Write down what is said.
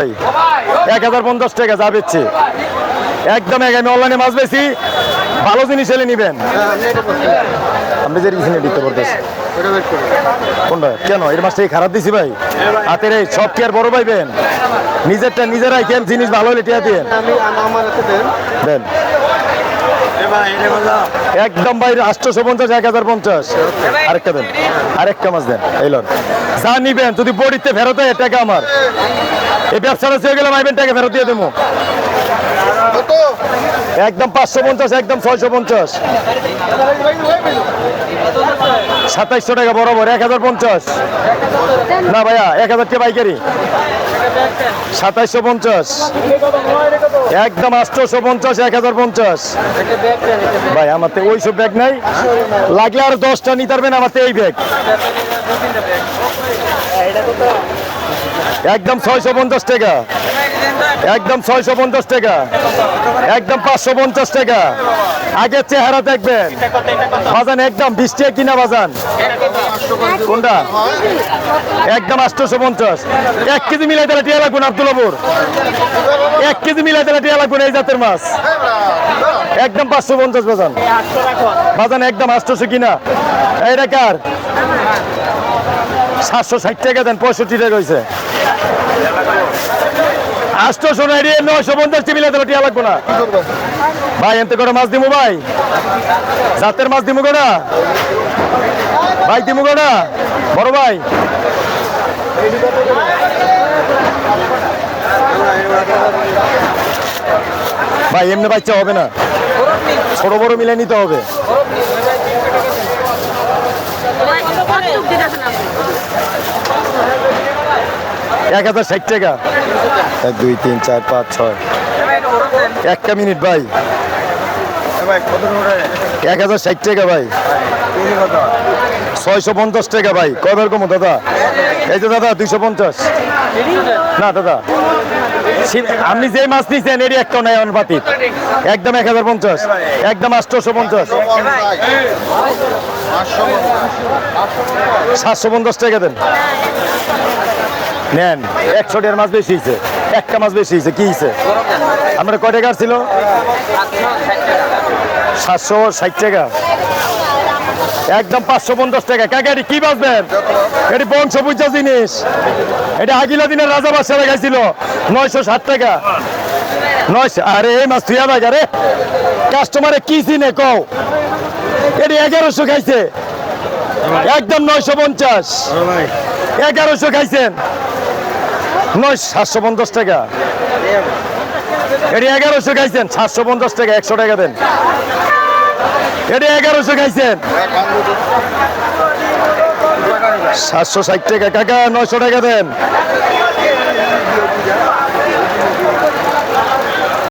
ভাই এক হাজার পঞ্চাশ টাকা যা বেচছি। একদম এক আমি অনলাইনে মাছ বেশি ভালো জিনিস এলে নিবেন। আপনি যে রিসেন্টলি দিতে পারতেছি কোনটা? কেন? এর মাছটা খারাপ দিছি ভাই। হাতের এই সব কি আর বড় পাইবেন নিজেরটা নিজেরাই কেন জিনিস ভালো হলে টিয়া দিয়ে দেন। একদম ভাই আটশোশো পঞ্চাশ এক হাজার পঞ্চাশ আরেকটা দেন, আরেকটা মাছ দেন, এই লন। যা নিবেন, যদি বড়িতে ফেরত হয় টাকা আমার। এই ব্যবসাটা চেয়ে গেলাম আইবেন, টাকা ফেরত দিয়ে দেবো। একদম পাঁচশো পঞ্চাশ একদম ছয়শো পঞ্চাশ সাতাইশশো টাকা, বরাবর, এক হাজার পঞ্চাশ। না ভাইয়া, এক হাজার টাকা পাইকারি। সাতাইশশো পঞ্চাশ। একদম আটশোশো পঞ্চাশ, এক হাজার পঞ্চাশ। ভাই, আমার তো ওইসব ব্যাগ নাই। লাগলে আর দশটা নিতে পারবেন, আমার তো এই ব্যাগ একদম ছয়শো পঞ্চাশ টাকা। একদম ছয়শো পঞ্চাশ টাকা। একদম পাঁচশো পঞ্চাশ টাকা। আগের চেহারা দেখবেন। বাজান একদম বিশ টাকা কিনা বাজান? কোনটা? একদম আটশোশো পঞ্চাশ। এক কেজি মিলাই তাহলে টিয়া লাগবে না আব্দুল্লাপুর এক কেজি মিলাই তাহলে টিয়া লাগবে না এই জাতের মাছ। একদম পাঁচশো পঞ্চাশ বাজান। বাজান একদম আটশোশো কিনা। এইটা কার? সাতশো ষাট টাকা দেন, পঁয়ষট্টি টাকা হয়েছে আটশোশো নাই রে, নয়শো পঞ্চাশ মিলে তাহলে টিয়া লাগবে না ভাই এতে করে মাছ দিমু ভাই। জাতের মাছ দিমু না ভাই, দিমু না বড় ভাই। ভাই, এমনি বাচ্চা হবে না। ছোট বড় মিলে নিতে হবে। এক হাজার ষাট টাকা। এক দুই তিন চার পাঁচ ছয়। একটা মিনিট ভাই। এক হাজার ষাট টাকা ভাই। ছয়শো পঞ্চাশ টাকা ভাই। কয়বার কমো দাদা? এই তো দাদা দুইশো পঞ্চাশ। না দাদা। আপনি যে মাছ নিচ্ছেন এটি একটা নাই আমার বাতিল একদম এক হাজার পঞ্চাশ। একদম আটশোশো পঞ্চাশ সাতশো পঞ্চাশ টাকা দেন। নেন, একশো দেড় মাছ বেশি হয়েছে একটা মাছ বেশি হয়েছে কি হয়েছে আমরা কয় টাকা ছিল? সাতশো ষাট টাকা। একদম পাঁচশো পঞ্চাশ টাকা। কাকা, এটি কি বাঁচবেন? এটি বংশ পূজা জিনিস। এটা আগিলা দিনের রাজা বাদশাহ গাইছিল নয়শো ষাট টাকা। নয়শো, আরে, এই মাছ তুই আবার আরে কাস্টমারে কি চিনে, কও? এটি এগারোশো খাইছে। একদম নয়শো পঞ্চাশ। এগারোশো খাইছেন। নয়, সাতশো পঞ্চাশ টাকা। এটি এগারোশো খাইছেন, সাতশো পঞ্চাশ টাকা, একশো টাকা দেন। এটি এগারোশো খাইছেন। সাতশো ষাট টাকা, কাকা, নয়শো টাকা দেন।